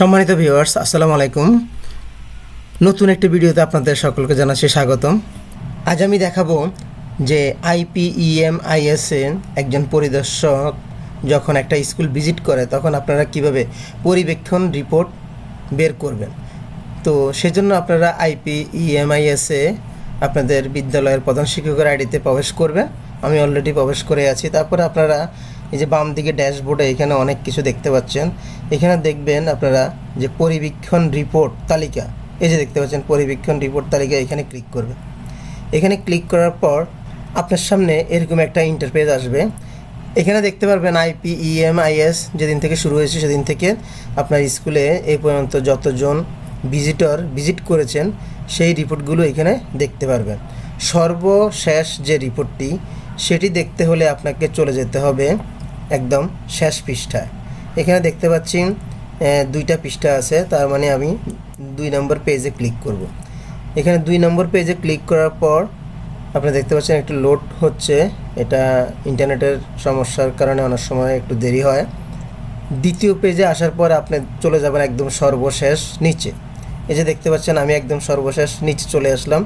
সম্মানিত ভিউয়ার্স আসসালামু আলাইকুম। নতুন একটি ভিডিওতে আপনাদের সকলকে জানাচ্ছি স্বাগতম। আজ আমি দেখাবো যে আইপিইএম আইএসএ একজন পরিদর্শক যখন একটা স্কুল ভিজিট করে, তখন আপনারা কীভাবে পরিবেক্ষণ রিপোর্ট বের করবেন। তো সেজন্য আপনারা আইপিইএমআইএসে আপনাদের বিদ্যালয়ের প্রধান শিক্ষকের আইডিতে প্রবেশ করবেন। আমি অলরেডি প্রবেশ করে আছি। তারপরে আপনারা এই যে বাম দিকে ড্যাশবোর্ডে এখানে অনেক কিছু দেখতে পাচ্ছেন। এখানে দেখবেন আপনারা যে পরিবীক্ষণ রিপোর্ট তালিকা, এই যে দেখতে পাচ্ছেন পরিবীক্ষণ রিপোর্ট তালিকা এখানে ক্লিক করবে। এখানে ক্লিক করার পর আপনার সামনে এরকম একটা ইন্টারপেজ আসবে। এখানে দেখতে পারবেন আইপিইএমআইএস যেদিন থেকে শুরু হয়েছে সেদিন থেকে আপনার স্কুলে এই পর্যন্ত যতজন ভিজিটর ভিজিট করেছেন, সেই রিপোর্টগুলো এখানে দেখতে পারবেন। সর্বশেষ যে রিপোর্টটি, সেটি দেখতে হলে আপনাকে চলে যেতে হবে একদম শেষ পৃষ্ঠায়। এখানে দেখতে পাচ্ছি দুইটা পৃষ্ঠা আছে, তার মানে আমি দুই নম্বর পেজে ক্লিক করব। এখানে দুই নম্বর পেজে ক্লিক করার পর, আপনি দেখতে পাচ্ছেন একটু লোড হচ্ছে। এটা ইন্টারনেটের সমস্যার কারণে অনেক সময় একটু দেরি হয়। দ্বিতীয় পেজে আসার পর আপনি চলে যাবেন একদম সর্বশেষ নিচে। এই যে দেখতে পাচ্ছেন, আমি একদম সর্বশেষ নিচে চলে আসলাম।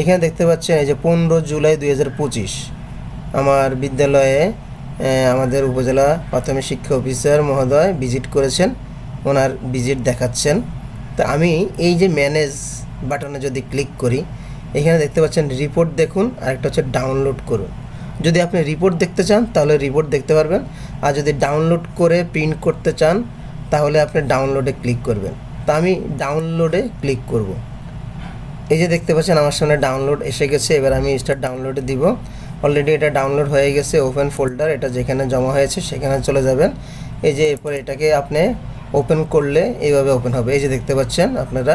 এখানে দেখতে পাচ্ছেন, এই যে পনেরো জুলাই দুই হাজার পঁচিশ, আমার বিদ্যালয়ে আমাদের উপজেলা প্রাথমিক শিক্ষা অফিসার মহোদয় ভিজিট করেছেন। ওনার ভিজিট দেখাচ্ছেন। তো আমি এই যে ম্যানেজ বাটনে যদি ক্লিক করি, এখানে দেখতে পাচ্ছেন রিপোর্ট দেখুন, আর একটা হচ্ছে ডাউনলোড করুন। যদি আপনি রিপোর্ট দেখতে চান, তাহলে রিপোর্ট দেখতে পারবেন। আর যদি ডাউনলোড করে প্রিন্ট করতে চান, তাহলে আপনি ডাউনলোডে ক্লিক করবেন। তা আমি ডাউনলোডে ক্লিক করব। এই যে দেখতে পাচ্ছেন, আমার সামনে ডাউনলোড এসে গেছে। এবার আমি স্টার্ট ডাউনলোডে দিব। অলরেডি এটা ডাউনলোড হয়ে গেছে ওপেন ফোল্ডার এটা যেখানে জমা হয়েছে সেখানে চলে যাবেন। এই যে এরপর এটাকে আপনি ওপেন করলে এইভাবে ওপেন হবে। এই যে দেখতে পাচ্ছেন আপনারা,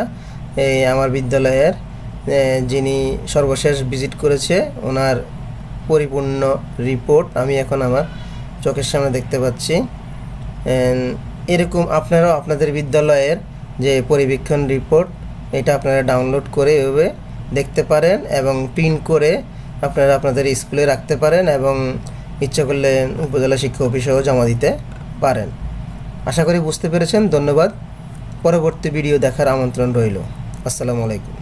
এই আমার বিদ্যালয়ের যিনি সর্বশেষ ভিজিট করেছে, ওনার পরিপূর্ণ রিপোর্ট আমি এখন আমার চোখের সামনে দেখতে পাচ্ছি। এরকম আপনারাও আপনাদের বিদ্যালয়ের যে পরিবীক্ষণ রিপোর্ট এটা আপনারা ডাউনলোড করে এভাবে দেখতে পারেন এবং প্রিন্ট করে আপনারা আপনাদের স্কুলে রাখতে পারেন এবং ইচ্ছা করলে উপজেলা শিক্ষা অফিসেও জমা দিতে পারেন। আশা করি বুঝতে পেরেছেন। ধন্যবাদ। পরবর্তী ভিডিও দেখার আমন্ত্রণ রইল। আসসালামু আলাইকুম।